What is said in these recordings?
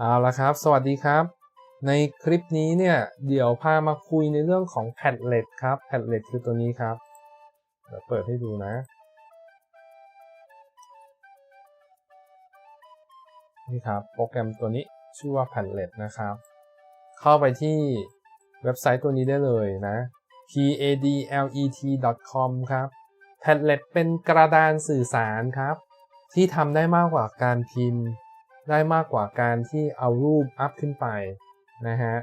เอาละครับ สวัสดีครับ ในคลิปนี้เนี่ยเดี๋ยวพามาคุยในเรื่องของ Padlet ครับ Padlet คือตัวนี้ครับเดี๋ยวเปิดให้ดูนะ นี่ครับ โปรแกรมตัวนี้ชื่อว่า Padlet นะครับ เข้าไปที่เว็บไซต์ตัวนี้ได้เลยนะ padlet.com ครับ Padlet เป็นกระดานสื่อสารครับ ที่ทำได้มากกว่าการพิมพ์ ได้มากกว่าการที่เอารูปอัพขึ้นไปนะฮะ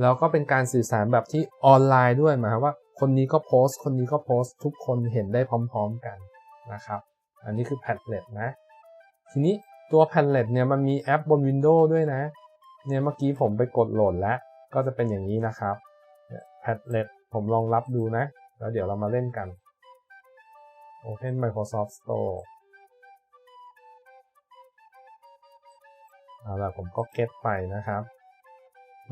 แล้วก็เป็นการสื่อสารแบบที่ออนไลน์ด้วยหมายความว่า คนนี้ก็โพสต์ คนนี้ก็โพสต์ทุกคนเห็นได้พร้อมๆกันนะครับ อันนี้คือ Padlet นะ ทีนี้ตัว Padlet เนี่ยมันมีแอปบน Windows ด้วยนะ เนี่ยเมื่อกี้ผมไปกดโหลดแล้ว ก็จะเป็นอย่างนี้นะครับ Padlet ผมลองรับดูนะ แล้วเดี๋ยวเรามาเล่นกัน Open Microsoft Store เอาล่ะผมก็เก็ตไปนะครับ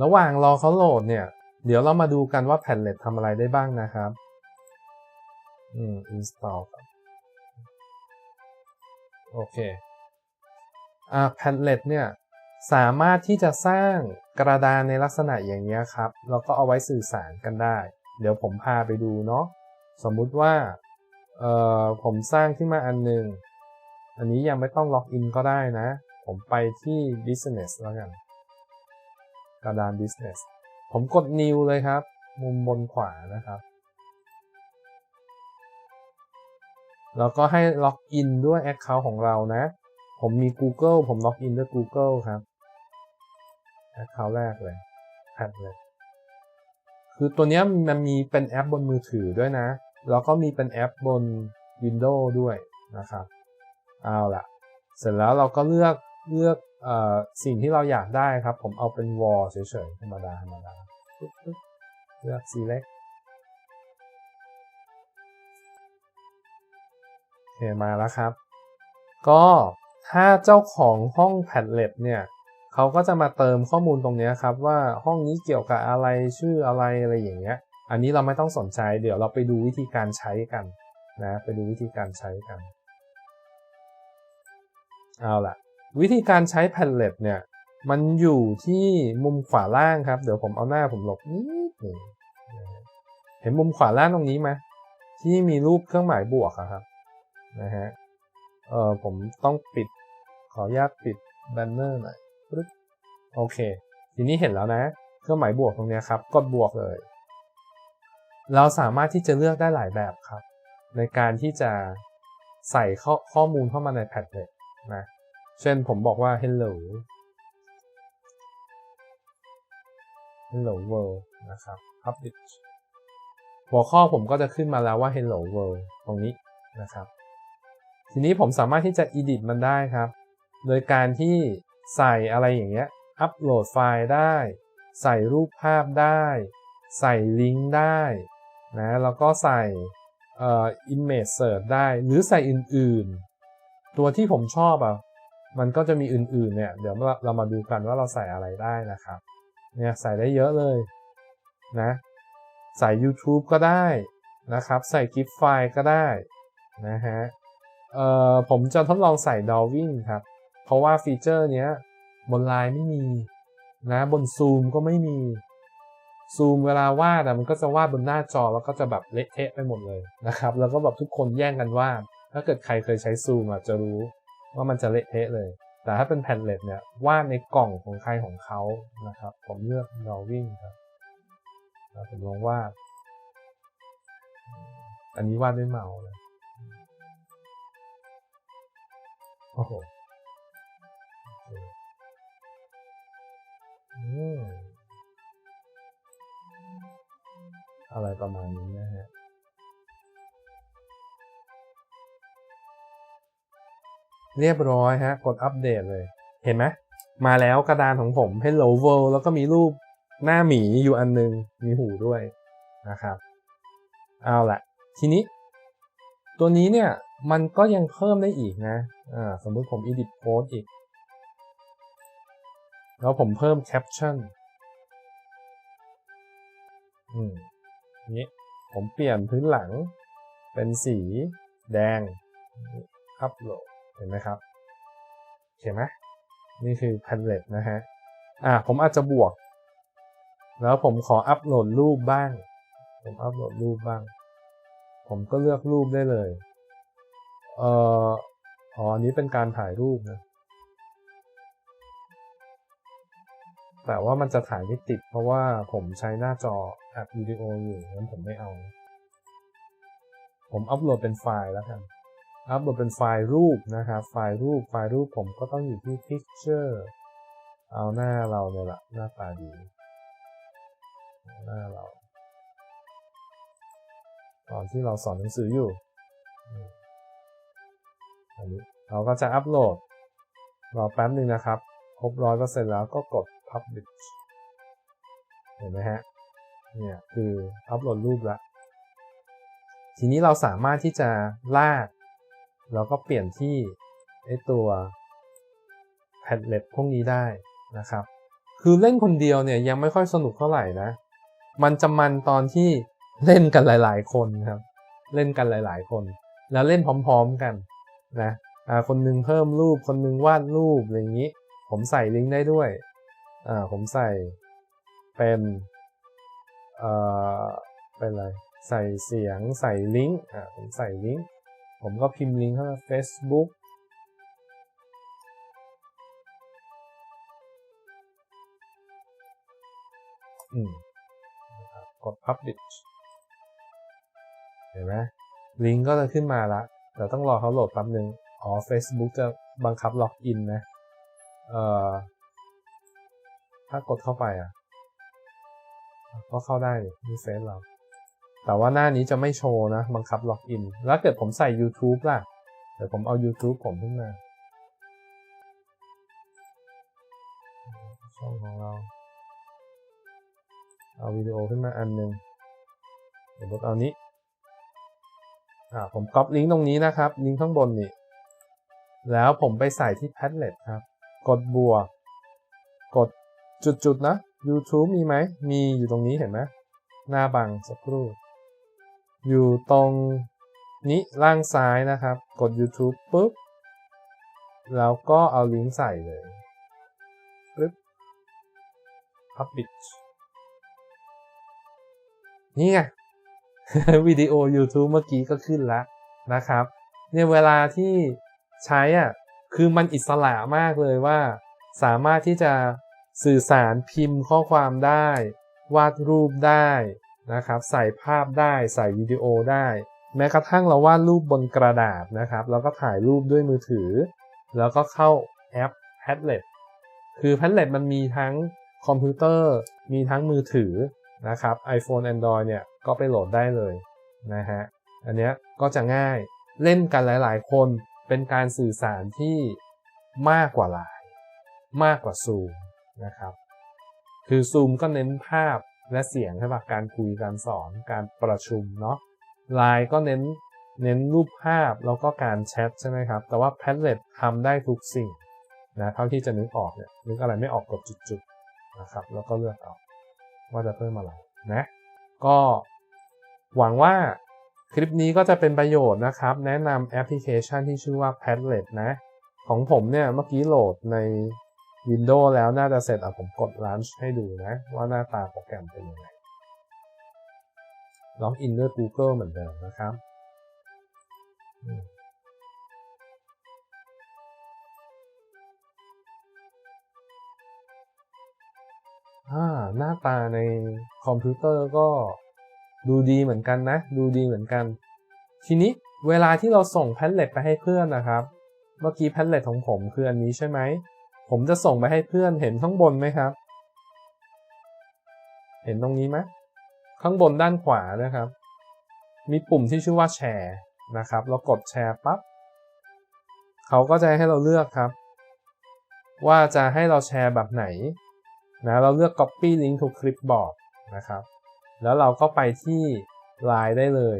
ระหว่างรอเขาโหลดเนี่ย เดี๋ยวเรามาดูกันว่า Padlet ทำอะไรได้บ้างนะครับอืม install ครับโอเคอ่า Padlet เนี่ยสามารถที่จะสร้างกระดานในลักษณะอย่างนี้ครับ แล้วก็เอาไว้สื่อสารกันได้ เดี๋ยวผมพาไปดูเนาะสมมุติว่าเอ่อผมสร้างขึ้นมาอันหนึ่งอันนี้ยังไม่ต้องล็อกอินก็ได้นะ ผมไปที่ business แล้วกัน กระดาน business ผมกด new เลยครับ มุมบนขวานะครับ แล้วก็ให้ล็อกอินด้วย Account ของเรานะ ผมมี Google ผมล็อกอินด้วย Google ครับ Account แรกเลยแอดเลย คือตัวนี้มันมีเป็นแอปบนมือถือด้วยนะ แล้วก็มีเป็นแอปบน Windows ด้วยนะครับ เอาล่ะ เสร็จแล้วเราก็เลือก เลือกอสิ่งที่เราอยากได้ครับ ผมเอาเป็น wall เฉยๆธรรมดาธรรมดาเลือก select โอเคมาแล้วครับ ก็ถ้าเจ้าของห้อง Padlet เนี่ยเขาก็จะมาเติมข้อมูลตรงนี้ครับ ว่าห้องนี้เกี่ยวกับอะไรชื่ออะไรอะไรอย่างเงี้ย อันนี้เราไม่ต้องสนใจเดี๋ยวเราไปดูวิธีการใช้กันนะไปดูวิธีการใช้กัน เอาล่ะ วิธีการใช้ Padlet เนี่ย มันอยู่ที่มุมขวาล่างครับ เดี๋ยวผมเอาหน้าผมหลบนิดหนึ่งเห็นมุมขวาล่างตรงนี้ไหมที่มีรูปเครื่องหมายบวกอะครับนะฮะเออผมต้องปิดขออนุญาตปิดแบนเนอร์หน่อยปึ๊บโอเค ทีนี้เห็นแล้วนะ เครื่องหมายบวกตรงนี้ครับ กดบวกเลย เราสามารถที่จะเลือกได้หลายแบบครับ ในการที่จะใส่ข้อข้อมูลเข้ามาใน Padlet นะ เช่นผมบอกว่า hello hello world นะครับ publish หัวข้อผมก็จะขึ้นมาแล้วว่า hello world ตรงนี้นะครับ ทีนี้ผมสามารถที่จะ edit มันได้ครับ โดยการที่ใส่อะไรอย่างเงี้ย อัปโหลดไฟล์ได้ ใส่รูปภาพได้ ใส่ลิงก์ได้นะ แล้วก็ใส่เอ่อ image search ได้ หรือใส่อื่นๆ ตัวที่ผมชอบอะ มันก็จะมีอื่นๆเนี่ยเดี๋ยวเรามาดูกันว่าเราใส่อะไรได้นะครับเนี่ยใส่ได้เยอะเลยนะใส่ YouTube ก็ได้นะครับ ใส่ GIF ไฟล์ก็ได้นะฮะเอ่อผมจะทดลองใส่ Drawing ครับ เพราะว่าฟีเจอร์เนี้ยบนไลน์ไม่มีนะบน Zoom ก็ไม่มี Zoom เวลาวาดอะมันก็จะวาดบนหน้าจอแล้วก็จะแบบเละเทะไปหมดเลยนะครับ แล้วก็แบบทุกคนแย่งกันวาดถ้าเกิดใครเคยใช้ Zoom อะจะรู้ ว่ามันจะเละเทะเลย แต่ถ้าเป็น Padlet เนี่ยวาดในกล่องของใครของเขานะครับ ผมเลือก Drawing ครับแล้วผมลองวาดอันนี้วาดด้วยเมาส์เลยโอ้โหอืมอะไรประมาณนี้นะฮะ เรียบร้อยฮะ กดอัปเดตเลย เห็นไหมมาแล้วกระดานของผม Hello World แล้วก็มีรูปหน้าหมีอยู่อันนึง มีหูด้วยนะครับ เอาละทีนี้ ตัวนี้เนี่ยมันก็ยังเพิ่มได้อีกนะอ่าสมมติผม edit post อีก แล้วผมเพิ่ม caption อืมนี้ผมเปลี่ยนพื้นหลังเป็นสีแดง อัปโหลด เห็นไหมครับเห็นไหมนี่คือ p a l e t นะฮะอ่าผมอาจจะบวก แล้วผมขออัปโหลดรูปบ้าง ผมอัปโหลดรูปบ้าง ผมก็เลือกรูปได้เลยเอ่ออ๋ออันนี้เป็นการถ่ายรูปนะแต่ว่ามันจะถ่ายไม่ติด เพราะว่าผมใช้หน้าจออัดวิดีโออยู่งั้นผมไม่เอา ผมอัปโหลดเป็นไฟล์แล้วกัน อัปโหลดเป็นไฟล์รูปนะครับ ไฟล์รูป ไฟล์รูปผมก็ต้องอยู่ที่ picture เอาหน้าเราเนี่ยละหน้าตาดีหน้าเรา ตอนที่เราสอนหนังสืออยู่ อันนี้เราก็จะอัปโหลด รอแป๊บหนึ่งนะครับ ครบร้อยเปอร์เซ็นต์แล้วก็กด publish เห็นไหมฮะ เนี่ยคืออัปโหลดรูปละ ทีนี้เราสามารถที่จะลาก แล้วก็เปลี่ยนที่ไอตัวแพดเล็ตพวกนี้ได้นะครับ คือเล่นคนเดียวเนี่ยยังไม่ค่อยสนุกเท่าไหร่นะ มันจะมันตอนที่เล่นกันหลาย ๆ คนครับ เล่นกันหลาย ๆ คน แล้วเล่นพร้อม ๆกันนะอ่าคนหนึงเพิ่มรูป คนหนึงวาดรูปอะไรอย่างนี้ ผมใส่ลิงก์ได้ด้วย อ่า ผมใส่เป็น เอ่อ เป็นอะไร ใส่เสียง ใส่ลิงก์ อ่า ผมใส่ลิงก์ ผมก็พิมพ์ลิงก์เข้ามา Facebook อืมนะครับกด publish เห็นไหมลิงก์ก็จะขึ้นมาละแต่ต้องรอเขาโหลดแป๊บนึง อ๋อ Facebook จะบังคับล็อกอินนะ เอ่อ ถ้ากดเข้าไปอะ ก็เข้าได้นี่นี่เฟซเรา แต่ว่าหน้านี้จะไม่โชว์นะ บังคับล็อกอิน แล้วเกิดผมใส่ YouTube ล่ะ เดี๋ยวผมเอา YouTube ผมขึ้นมา ช่องของเรา เอาวิดีโอขึ้นมาอันหนึ่งเดี๋ยวเอานี้ อ่า ผมก๊อปลิงก์ตรงนี้นะครับ ลิงก์ข้างบนนี่ แล้วผมไปใส่ที่ Padlet ครับ กดบวก กดจุดๆนะ YouTube มีไหม มีอยู่ตรงนี้เห็นไหม หน้าบังสักครู่ อยู่ตรงนี้ล่างซ้ายนะครับ กด YouTube ปุ๊บ แล้วก็เอาลิงก์ใส่เลยปึ๊บ Publish นี่ไงวิดีโอ YouTube เมื่อกี้ก็ขึ้นแล้วนะครับ เนี่ยเวลาที่ใช้อะคือมันอิสระมากเลยว่า สามารถที่จะสื่อสารพิมพ์ข้อความได้ วาดรูปได้ นะครับใส่ภาพได้ใส่วิดีโอได้ แม้กระทั่งเราวาดรูปบนกระดาษนะครับ แล้วก็ถ่ายรูปด้วยมือถือ แล้วก็เข้าแอป Padlet คือ Padlet มันมีทั้งคอมพิวเตอร์ มีทั้งมือถือนะครับ iPhone Android เนี่ยก็ไปโหลดได้เลยนะฮะอันเนี้ยก็จะง่ายเล่นกันหลาย ๆ คนเป็นการสื่อสารที่มากกว่าไลน์มากกว่าซูมนะครับ คือซูมก็เน้นภาพ และเสียงใช่ปะการคุยการสอนการประชุมเนาะไลน์ก็เน้นเน้นรูปภาพแล้วก็การแชทใช่ไหมครับ แต่ว่า Padlet ทำได้ทุกสิ่งนะเท่าที่จะนึกออกเนี่ยนึกอะไรไม่ออกกดจุดๆนะครับแล้วก็เลือกเอาว่าจะเพิ่มอะไรนะก็หวังว่าคลิปนี้ก็จะเป็นประโยชน์นะครับ แนะนำแอปพลิเคชันที่ชื่อว่า Padlet นะ ของผมเนี่ยเมื่อกี้โหลดใน Windows แล้วน่าจะเสร็จอะผมกด Launch ให้ดูนะ ว่าหน้าตาโปรแกรมเป็นยังไงล็อกอินด้วย Google เหมือนเดิมนะครับอ่าหน้าตาในคอมพิวเตอร์ก็ดูดีเหมือนกันนะ ดูดีเหมือนกัน ทีนี้เวลาที่เราส่งแพนเล็ตไปให้เพื่อนนะครับ เมื่อกี้แพนเล็ตของผมคืออันนี้ใช่ไหม ผมจะส่งไปให้เพื่อนเห็นข้างบนไหมครับ เห็นตรงนี้ไหมข้างบนด้านขวานะครับ มีปุ่มที่ชื่อว่าแชร์นะครับ เรากดแชร์ปั๊บเขาก็จะให้เราเลือกครับ ว่าจะให้เราแชร์แบบไหนนะเราเลือก copy link to clipboard นะครับ แล้วเราก็ไปที่ Line ได้เลย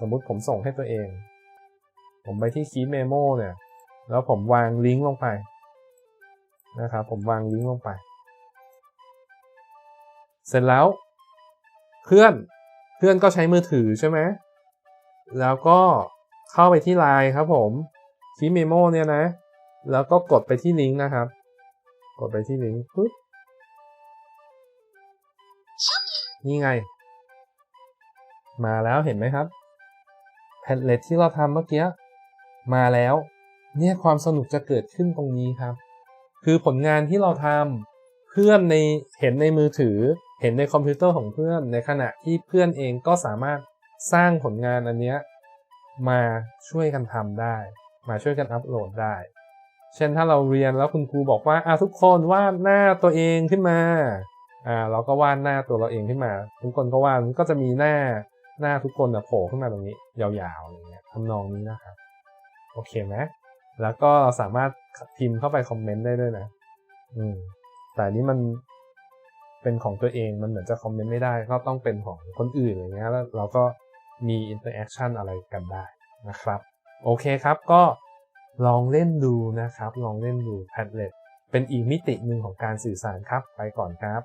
สมมุติผมส่งให้ตัวเอง ผมไปที่ Keep Memo เนี่ย แล้วผมวางลิงก์ลงไป นะครับ ผมวางลิงก์ลงไป เสร็จแล้ว เพื่อนเพื่อนก็ใช้มือถือใช่ไหมแล้วก็เข้าไปที่ Line ครับผม Keep Memo เนี่ยนะ แล้วก็กดไปที่ลิงก์นะครับ กดไปที่ลิงก์ปุ๊บนี่ไง มาแล้วเห็นไหมครับแพทเล็ตที่เราทำเมื่อกี้มาแล้ว เนี่ยความสนุกจะเกิดขึ้นตรงนี้ครับ คือผลงานที่เราทำเพื่อนในเห็นในมือถือ เห็นในคอมพิวเตอร์ของเพื่อน ในขณะที่เพื่อนเองก็สามารถสร้างผลงานอันเนี้ยมาช่วยกันทำได้ มาช่วยกันอัปโหลดได้ เช่นถ้าเราเรียนแล้วคุณครูบอกว่าอะทุกคนวาดหน้าตัวเองขึ้นมาอ่าเราก็วาดหน้าตัวเราเองขึ้นมา ทุกคนก็วาดก็จะมีหน้าหน้าทุกคนนะโผล่ขึ้นมาตรงนี้ ยาวๆอย่างเงี้ยทำนองนี้นะครับ โอเคไหม แล้วก็สามารถพิมพ์เข้าไปคอมเมนต์ได้ด้วยนะ อืม แต่นนี้มันเป็นของตัวเองมันเหมือนจะคอมเมนต์ไม่ได้ ก็ต้องเป็นของคนอื่นอย่างเงี้ยแล้วเราก็มีอินเตอร์แอคชั่นอะไรกันได้นะครับ โอเคครับก็ลองเล่นดูนะครับ ลองเล่นดู Padlet เป็นอีกมิติหนึ่งของการสื่อสารครับ ไปก่อนครับ